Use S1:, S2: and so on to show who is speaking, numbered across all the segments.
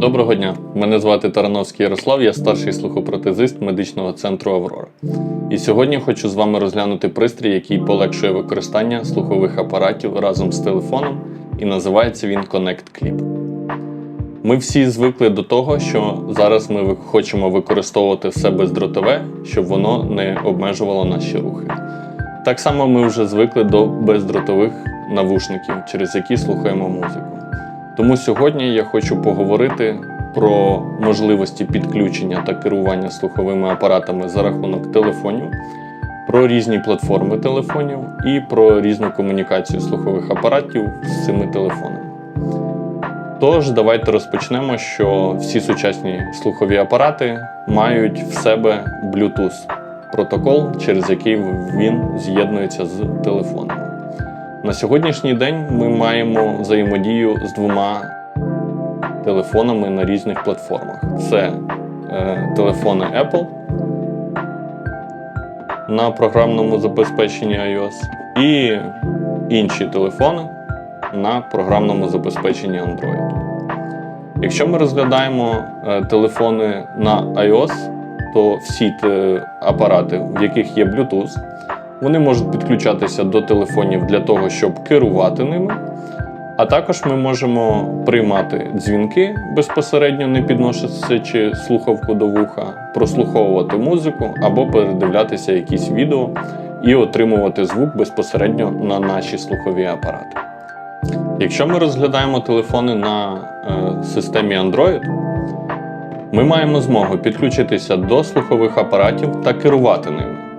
S1: Доброго дня! Мене звати Тарановський Ярослав, я старший слухопротезист медичного центру Аврора. І сьогодні хочу з вами розглянути пристрій, який полегшує використання слухових апаратів разом з телефоном, і називається він Connect Clip. Ми всі звикли до того, що зараз ми хочемо використовувати все бездротове, щоб воно не обмежувало наші рухи. Так само ми вже звикли до бездротових навушників, через які слухаємо музику. Тому сьогодні я хочу поговорити про можливості підключення та керування слуховими апаратами за рахунок телефонів, про різні платформи телефонів і про різну комунікацію слухових апаратів з цими телефонами. Тож, давайте розпочнемо, що всі сучасні слухові апарати мають в себе Bluetooth протокол, через який він з'єднується з телефонами. На сьогоднішній день ми маємо взаємодію з двома телефонами на різних платформах. Це е, телефони Apple на програмному забезпеченні iOS і інші телефони на програмному забезпеченні Android. Якщо ми розглядаємо е, телефони на iOS, то всі те апарати, в яких є Bluetooth, вони можуть підключатися до телефонів для того, щоб керувати ними. А також ми можемо приймати дзвінки безпосередньо, не підносячи слухавку до вуха, прослуховувати музику або передивлятися якісь відео і отримувати звук безпосередньо на наші слухові апарати. Якщо ми розглядаємо телефони на е, системі Android, ми маємо змогу підключитися до слухових апаратів та керувати ними.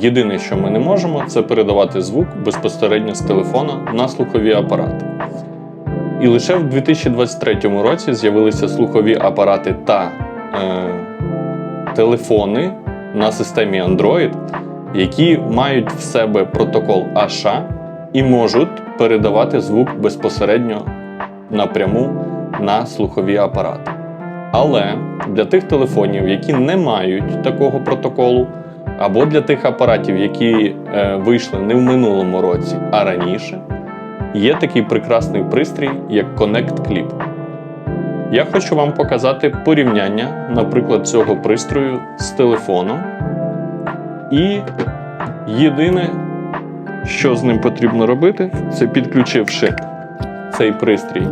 S1: Єдине, що ми не можемо, це передавати звук безпосередньо з телефона на слухові апарати. І лише в 2023 році з'явилися слухові апарати та е, телефони на системі Android, які мають в себе протокол ASHA і можуть передавати звук безпосередньо напряму на слухові апарати. Але для тих телефонів, які не мають такого протоколу, або для тих апаратів, які е, вийшли не в минулому році, а раніше, є такий прекрасний пристрій, як Connect Clip. Я хочу вам показати порівняння, наприклад, цього пристрою з телефоном. І єдине, що з ним потрібно робити, це підключивши цей пристрій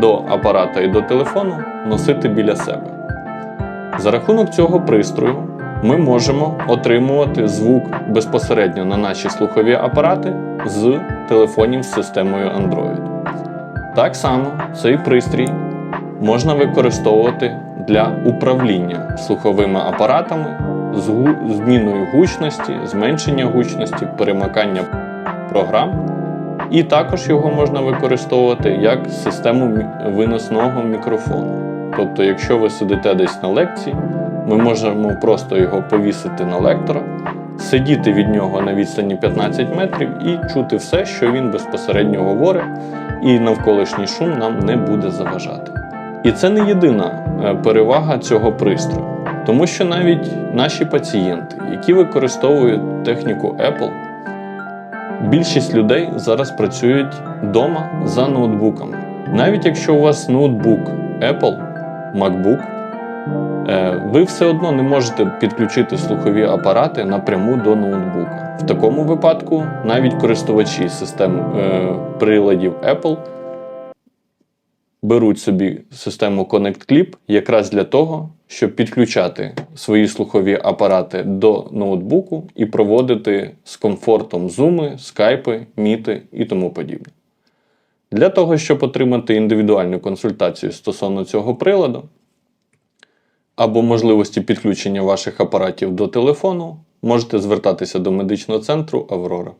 S1: до апарата і до телефону, носити біля себе. За рахунок цього пристрою ми можемо отримувати звук безпосередньо на наші слухові апарати з телефонів з системою Android. Так само цей пристрій можна використовувати для управління слуховими апаратами з зміною гучності, зменшення гучності, перемикання програм. І також його можна використовувати як систему виносного мікрофону. Тобто, якщо ви сидите десь на лекції, ми можемо просто його повісити на лектора, сидіти від нього на відстані 15 метрів і чути все, що він безпосередньо говорить, і навколишній шум нам не буде заважати. І це не єдина е, перевага цього пристрою, тому що навіть наші пацієнти, які використовують техніку Apple, більшість людей зараз працюють вдома за ноутбуками. Навіть якщо у вас ноутбук Apple, MacBook, ви все одно не можете підключити слухові апарати напряму до ноутбука. В такому випадку навіть користувачі систем е, приладів Apple беруть собі систему Connect Clip якраз для того, щоб підключати свої слухові апарати до ноутбуку і проводити з комфортом зуми, скайпи, міти і тому подібне. Для того, щоб отримати індивідуальну консультацію стосовно цього приладу, або можливості підключення ваших апаратів до телефону, можете звертатися до медичного центру Аврора.